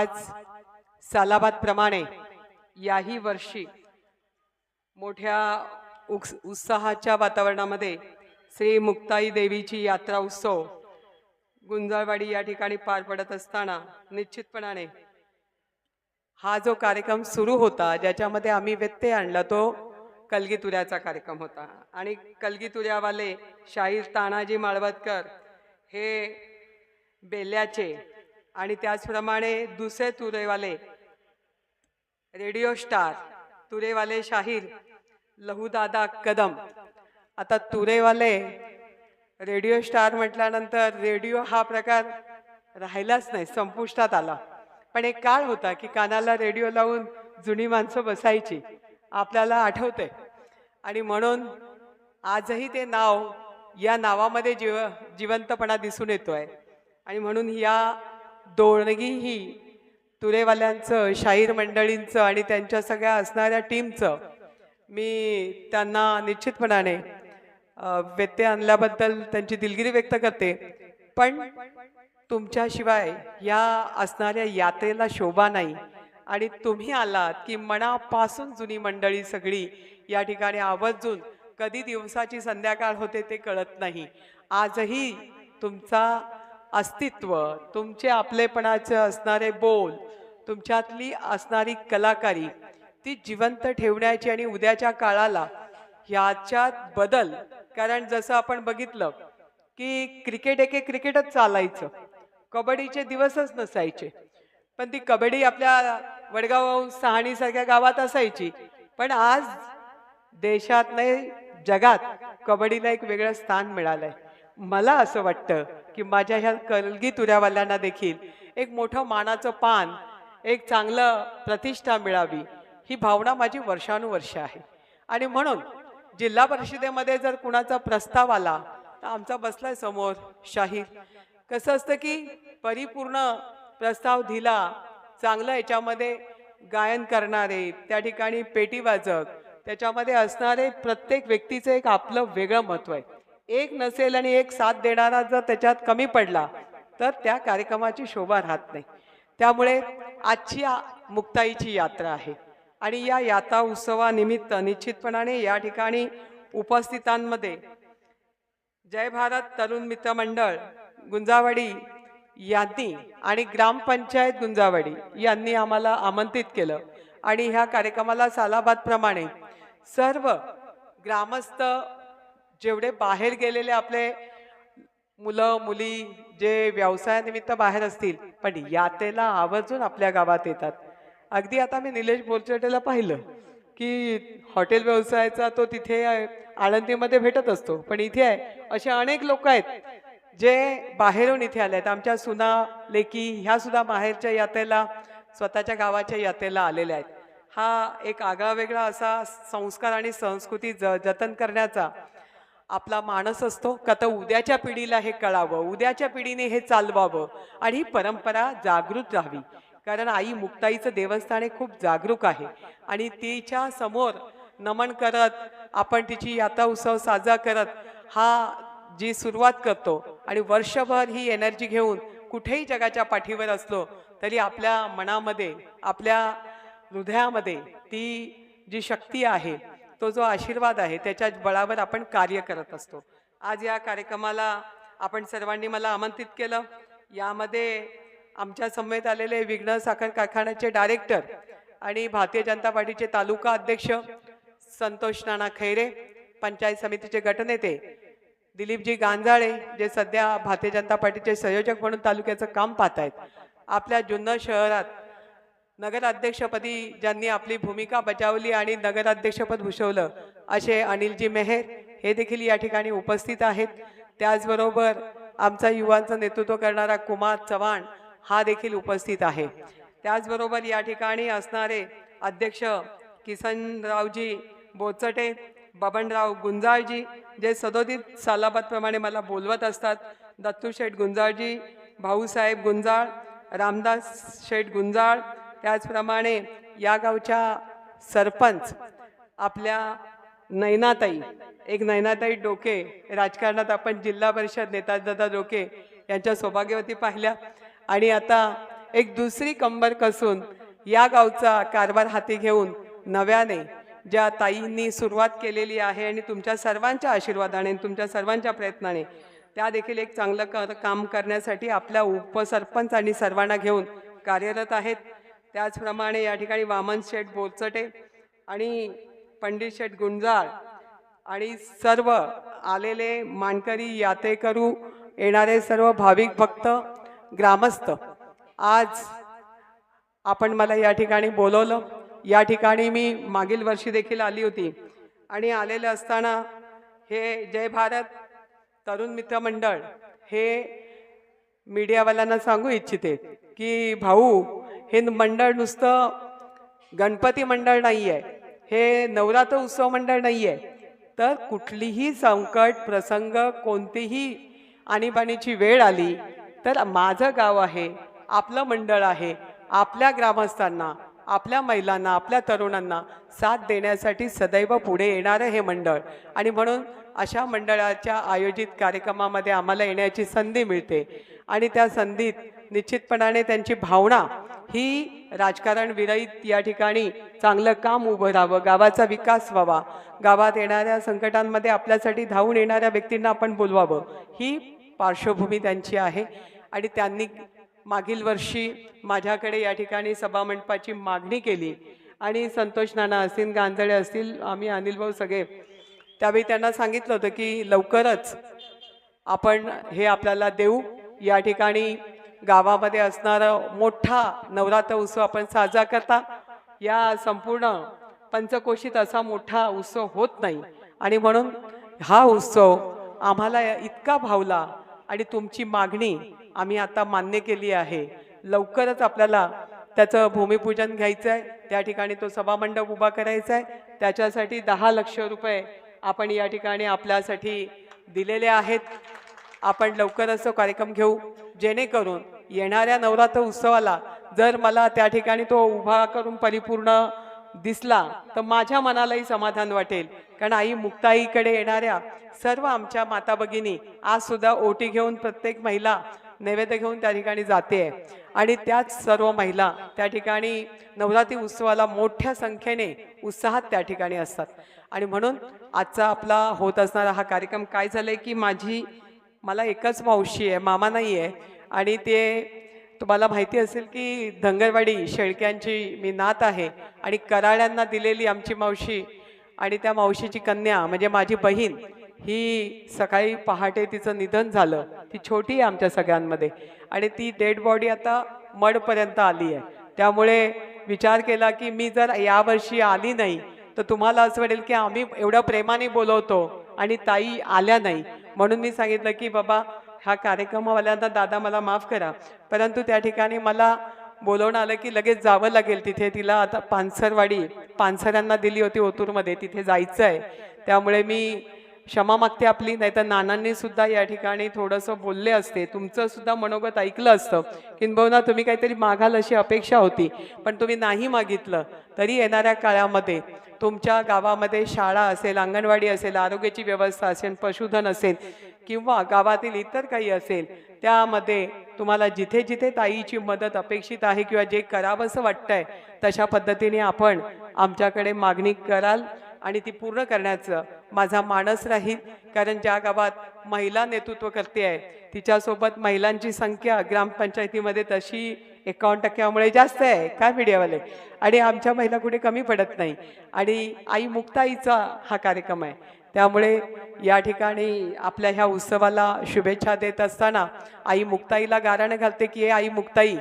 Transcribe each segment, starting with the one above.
आज सालाबादप्रमाणे याही वर्षी मोठ्या उक्स उत्साहाच्या वातावरणामध्ये श्री मुक्ताई देवीची यात्रा उत्सव गुंजाळवाडी या ठिकाणी पार पडत असताना निश्चितपणाने हा जो कार्यक्रम सुरू होता ज्याच्यामध्ये आम्ही व्यत्यय आणला तो कलगीतुऱ्याचा कार्यक्रम होता. आणि कलगीतुऱ्यावाले शाहीर तानाजी माळवतकर हे बेल्याचे आणि त्याचप्रमाणे दुसरे तुरेवाले रेडिओ स्टार तुरेवाले शाहीर लहूदादा कदम. आता तुरेवाले रेडिओ स्टार म्हटल्यानंतर रेडिओ हा प्रकार राहिलाच नाही संपुष्टात आला. पण एक काळ होता की कानाला रेडिओ लावून जुनी माणसं बसायची आपल्याला आठवते. आणि म्हणून आजही ते नाव या नावामध्ये जीव जिवंतपणा दिसून येतो आहे आणि म्हणून या दोणगी ही तुरेवाल्यांचं शाहीर मंडळींचं आणि त्यांच्या सगळ्या असणाऱ्या टीमचं. मी त्यांना निश्चितपणाने व्यत्यय आणल्याबद्दल त्यांची दिलगिरी व्यक्त करते. पण तुमच्याशिवाय या असणाऱ्या यात्रेला शोभा नाही. आणि तुम्ही आलात की मनापासून जुनी मंडळी सगळी या ठिकाणी आवर्जून कधी दिवसाची संध्याकाळ होते ते कळत नाही. आजही तुमचा अस्तित्व तुमचे आपलेपणाचे असणारे बोल तुमच्यातली असणारी कलाकारी ती जिवंत ठेवण्याची आणि उद्याच्या काळाला ह्याच्यात बदल. कारण जसं आपण बघितलं की क्रिकेट एके क्रिकेटच चालायचं. कबड्डीचे दिवसच नसायचे. पण ती कबड्डी आपल्या वडगाव सहाणीसारख्या गावात असायची. पण आज देशात नाही जगात कबड्डीला एक वेगळं स्थान मिळालंय. मला असं वाटतं की माझ्या ह्या कलगी तुऱ्यावाल्यांना देखील एक मोठं मानाचं पान एक चांगलं प्रतिष्ठा मिळावी ही भावना माझी वर्षानुवर्ष आहे. आणि म्हणून जिल्हा परिषदेमध्ये जर कुणाचा प्रस्ताव आला तर आमचा बसलाय समोर शाहीर. कसं असतं की परिपूर्ण प्रस्ताव दिला चांगलं याच्यामध्ये गायन करणारे त्या ठिकाणी पेटी वाजक त्याच्यामध्ये असणारे प्रत्येक व्यक्तीचं एक आपलं वेगळं महत्त्व आहे. एक नसेल आणि एक साथ देणारा जर त्याच्यात कमी पडला तर त्या कार्यक्रमाची शोभा राहत नाही. त्यामुळे आजची मुक्ताईची यात्रा आहे. आणि या यात्रा उत्सवानिमित्त निश्चितपणाने या ठिकाणी उपस्थितांमध्ये जय भारत तरुण मित्र मंडळ गुंजावाडी यांनी आणि ग्रामपंचायत गुंजावाडी यांनी आम्हाला आमंत्रित केलं. आणि ह्या कार्यक्रमाला सालाबादप्रमाणे सर्व ग्रामस्थ जेवढे बाहेर गेलेले आपले मुलं मुली जे व्यवसायानिमित्त बाहेर असतील पण यातेला आवर्जून आपल्या गावात येतात. अगदी आता मी निलेश बोरचटेला पाहिलं की हॉटेल व्यवसायाचा तो तिथे आळंदीमध्ये भेटत असतो पण इथे आहे. असे अनेक लोक आहेत जे बाहेरून इथे आले आहेत. आमच्या सुना लेकी ह्या सुद्धा बाहेरच्या यात्रेला स्वतःच्या गावाच्या यात्रेला आलेल्या आहेत. हा एक आगळा वेगळा असा संस्कार आणि संस्कृती ज जतन करण्याचा आपला माणस असतो का तर उद्याच्या पिढीला हे कळावं उद्याच्या पिढीने हे चालवावं आणि ही परंपरा जागृत राहावी. कारण आई मुक्ताईचं देवस्थान हे खूप जागरूक आहे आणि तिच्या समोर नमन करत आपण तिची यात्रा उत्सव साजरा करत हा जी सुरुवात करतो आणि वर्षभर ही एनर्जी घेऊन कुठेही जगाच्या पाठीवर असलो तरी आपल्या मनामध्ये आपल्या हृदयामध्ये ती जी शक्ती आहे तो जो आशीर्वाद आहे त्याच्या बळावर आपण कार्य करत असतो. आज या कार्यक्रमाला आपण सर्वांनी मला आमंत्रित केलं. यामध्ये आमच्या समेत आलेले विघ्न साखर कारखान्याचे डायरेक्टर आणि भारतीय जनता पार्टीचे तालुका अध्यक्ष संतोष नाना खैरे पंचायत समितीचे गटनेते दिलीपजी गांजाळे जे सध्या भारतीय जनता पार्टीचे संयोजक म्हणून तालुक्याचं काम पाहत आहेत आपल्या जुन्नर शहरात नगराध्यक्षपदी ज्यांनी आपली भूमिका बजावली आणि नगराध्यक्षपद भूषवलं असे अनिलजी मेहेर हे देखील या ठिकाणी उपस्थित आहेत. त्याचबरोबर आमचा युवांचं नेतृत्व करणारा कुमार चव्हाण हा देखील उपस्थित आहे. त्याचबरोबर या ठिकाणी असणारे अध्यक्ष किसनरावजी बोचटे बबनराव गुंजाळजी जे सदोदित सालाबादप्रमाणे मला बोलवत असतात दत्तू शेठ गुंजाळजी भाऊसाहेब गुंजाळ रामदास शेठ गुंजाळ त्याचप्रमाणे या गावच्या सरपंच आपल्या नैनाताई एक नैनाताई डोके राजकारणात आपण जिल्हा परिषद नेता दादा डोके यांच्या सौभाग्यवती पाहिल्या. आणि आता एक दुसरी कंबर कसून या गावचा कारभार हाती घेऊन नव्याने ज्या ताईंनी सुरुवात केलेली आहे आणि तुमच्या सर्वांच्या आशीर्वादाने तुमच्या सर्वांच्या प्रयत्नाने त्या देखील एक चांगलं काम करण्यासाठी आपल्या उपसरपंच आणि सर्वांना घेऊन कार्यरत आहेत. त्याचप्रमाणे या ठिकाणी वामन शेठ बोलचटे आणि पंडित शेठ गुंजाळ आणि सर्व आलेले मानकरी यात्रेकरू येणारे सर्व भाविक भक्त ग्रामस्थ आज आपण मला या ठिकाणी बोलवलं. या ठिकाणी मी मागील वर्षी देखील आली होती आणि आलेलं असताना हे जय भारत तरुण मित्र मंडळ हे मीडियावाल्यांना सांगू इच्छिते की भाऊ हे मंडळ नुसतं गणपती मंडळ नाही आहे हे नवरात्र उत्सव मंडळ नाही आहे तर कुठलीही संकट प्रसंग कोणतीही आणीबाणीची वेळ आली तर माझं गाव आहे आपलं मंडळ आहे आपल्या ग्रामस्थांना आपल्या महिलांना आपल्या तरुणांना साथ देण्यासाठी सदैव पुढे येणारं हे मंडळ. आणि म्हणून अशा मंडळाच्या आयोजित कार्यक्रमामध्ये आम्हाला येण्याची संधी मिळते. आणि त्या संधीत निश्चितपणाने त्यांची भावना ही राजकारण विरहित या ठिकाणी चांगलं काम उभं राहावं गावाचा विकास व्हावा. गावात येणाऱ्या संकटांमध्ये आपल्यासाठी धावून येणाऱ्या व्यक्तींना आपण बोलवावं. ही पार्श्वभूमी त्यांची आहे आणि त्यांनी मागील वर्षी माझ्याकडे या ठिकाणी सभामंडपाची मागणी केली आणि संतोष नाना असतील गांजळे असतील आम्ही अनिल भाऊ सगळे त्यावेळी त्यांना सांगितलं होतं की लवकरच आपण हे आपल्याला देऊ. या ठिकाणी गावामध्ये असणारा मोठा नवरात्र उत्सव आपण साजरा करता. या संपूर्ण पंचकोशीत असा मोठा उत्सव होत नाही. आणि म्हणून हा उत्सव आम्हाला इतका भावला आणि तुमची मागणी आम्ही आता मान्य केली आहे. लवकरच आपल्याला त्याचं भूमिपूजन घ्यायचं आहे त्या ठिकाणी तो सभामंडप उभा करायचा आहे त्याच्यासाठी दहा लक्ष रुपये आपण या ठिकाणी आपल्यासाठी दिलेले आहेत. आपण लवकरच तो कार्यक्रम घेऊ. जेणेकरून येणाऱ्या नवरात्र उत्सवाला जर मला त्या ठिकाणी तो उभा करून परिपूर्ण दिसला तर माझ्या मनालाही समाधान वाटेल. कारण आई मुक्ताईकडे येणाऱ्या सर्व आमच्या माता भगिनी आज सुद्धा ओटी घेऊन प्रत्येक महिला नैवेद्य घेऊन त्या ठिकाणी जाते. आणि त्याच सर्व महिला त्या ठिकाणी नवरात्री उत्सवाला मोठ्या संख्येने उत्साहात त्या ठिकाणी असतात. आणि म्हणून आजचा आपला होत असणारा हा कार्यक्रम काय झालंय की माझी मला एकच मावशी आहे मामा नाही आहे. आणि ते तुम्हाला माहिती असेल की धंगरवाडी शेळक्यांची मी नात आहे आणि कराड्यांना दिलेली आमची मावशी आणि त्या मावशीची कन्या म्हणजे माझी बहीण ही सकाळी पहाटे तिचं निधन झालं. ती छोटी आहे आमच्या सगळ्यांमध्ये. आणि ती डेड बॉडी आता मडपर्यंत आली आहे. त्यामुळे विचार केला की मी जर यावर्षी आली नाही तर तुम्हाला असं वाटेल की आम्ही एवढ्या प्रेमाने बोलवतो आणि ताई आल्या नाही. म्हणून मी सांगितलं की बाबा हा कार्यक्रमवाल्यांना दादा मला माफ करा. परंतु त्या ठिकाणी मला बोलवणं आलं की लगेच जावं लागेल तिथे. तिला आता पानसरवाडी पानसरांना दिली होती ओतूरमध्ये. तिथे जायचं आहे त्यामुळे मी क्षमा मागते आपली. नाही तर नानांनी सुद्धा या ठिकाणी थोडंसं बोलले असते. तुमचं सुद्धा मनोगत ऐकलं असतं. किंबहुना तुम्ही काहीतरी मागाल अशी अपेक्षा होती. पण तुम्ही नाही मागितलं. तरी येणाऱ्या काळामध्ये तुमच्या गावामध्ये शाळा असेल अंगणवाडी असेल आरोग्याची व्यवस्था असेल पशुधन असेल किंवा गावातील इतर काही असेल त्यामध्ये तुम्हाला जिथे जिथे ताईची मदत अपेक्षित आहे किंवा जे करावंसं वाटतंय तशा पद्धतीने आपण आमच्याकडे मागणी कराल. आणि ती पूर्ण करण्याचं माझा मानस राहील. कारण ज्या गावात महिला नेतृत्व करते आहे तिच्यासोबत महिलांची संख्या ग्रामपंचायतीमध्ये तशी एकावन्न टक्क्यामुळे जास्त आहे काय मीडियावाले आणि आमच्या महिला कुठे कमी पडत नाही. आणि आई मुक्ताईचा हा कार्यक्रम आहे. त्यामुळे या ठिकाणी आपल्या ह्या उत्सवाला शुभेच्छा देत असताना आई मुक्ताईला गाराणं घालते की आई मुक्ताई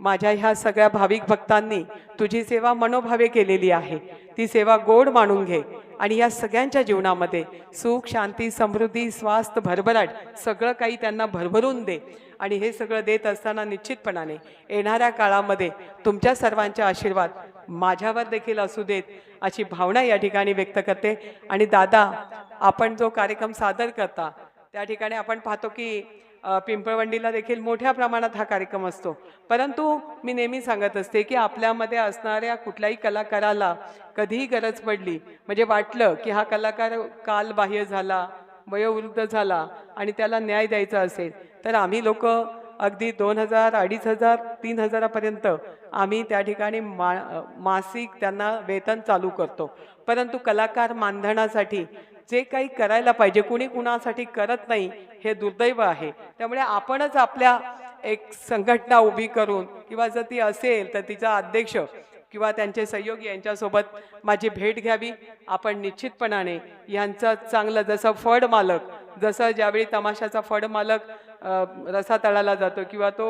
माझ्या ह्या सगळ्या भाविक भक्तांनी तुझी सेवा मनोभावे केलेली आहे. ती सेवा गोड मानून घे. आणि या सगळ्यांच्या जीवनामध्ये सुख शांती समृद्धी स्वास्थ्य भरभराट सगळं काही त्यांना भरभरून दे. आणि हे सगळं देत असताना निश्चितपणाने येणाऱ्या काळामध्ये तुमच्या सर्वांचे आशीर्वाद माझ्यावर देखील असू देत अशी भावना या ठिकाणी व्यक्त करते. आणि दादा आपण जो कार्यक्रम सादर करता त्या ठिकाणी आपण पाहतो की पिंपळवंडीला देखील मोठ्या प्रमाणात हा कार्यक्रम असतो. परंतु मी नेहमी सांगत असते की आपल्यामध्ये असणाऱ्या कुठल्याही कलाकाराला कधीही गरज पडली म्हणजे वाटलं की हा कलाकार कालबाह्य झाला वयोवृद्ध झाला आणि त्याला न्याय द्यायचा असेल तर आम्ही लोक अगदी दोन हजार अडीच हजार तीन हजारापर्यंत आम्ही त्या ठिकाणी मा मासिक त्यांना वेतन चालू करतो. परंतु कलाकार मानधनासाठी जे काही करायला पाहिजे कुणी कुणासाठी करत नाही हे दुर्दैव आहे. त्यामुळे आपणच आपल्या एक संघटना उभी करून किंवा जर ती असेल तर तिचा अध्यक्ष किंवा त्यांचे सहयोगी यांच्यासोबत माझी भेट घ्यावी. आपण निश्चितपणाने यांचं चांगलं जसं फड मालक जसं ज्यावेळी तमाशाचा फड मालक रसातळाला जातो किंवा तो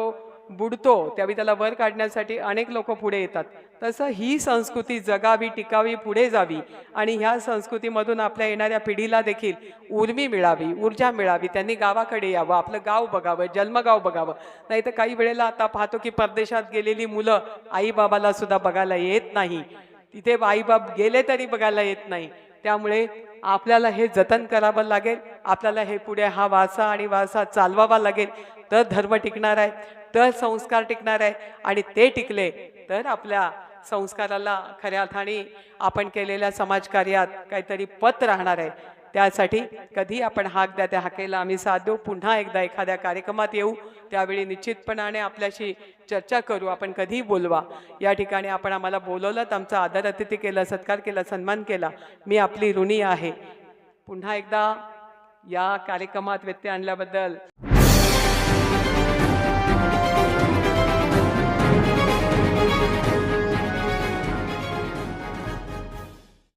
बुडतो त्यावेळी त्याला वर काढण्यासाठी अनेक लोक पुढे येतात. तसं ही संस्कृती जगावी टिकावी पुढे जावी आणि ह्या संस्कृतीमधून आपल्या येणाऱ्या पिढीला देखील उर्मी मिळावी ऊर्जा मिळावी. त्यांनी गावाकडे यावं आपलं गाव बघावं जन्मगाव बघावं. नाही तर काही वेळेला आता पाहतो की परदेशात गेलेली मुलं आईबाबाला सुद्धा बघायला येत नाही. तिथे आईबाब गेले तरी बघायला येत नाही. त्यामुळे आपल्याला हे जतन करावं लागेल आपल्याला हे पुढे हा वारसा आणि वारसा चालवावा लागेल. तर धर्म टिकणार आहे तर संस्कार टिकणार आहे आणि ते टिकले तर आपल्या संस्काराला खऱ्या अर्थाने आपण केलेल्या समाजकार्यात काहीतरी पत राहणार आहे. त्यासाठी कधी आपण हाक द्या त्या हाकेला आम्ही साथ देऊ. पुन्हा एकदा एखाद्या कार्यक्रमात येऊ. त्यावेळी निश्चितपणाने आपल्याशी चर्चा करू. आपण कधीही बोलवा. या ठिकाणी आपण आम्हाला बोलवलं तर आमचा आदर अतिथी केला सत्कार केला सन्मान केला. मी आपली ऋणी आहे. पुन्हा एकदा या कार्यक्रमात व्यत्यय आणल्याबद्दल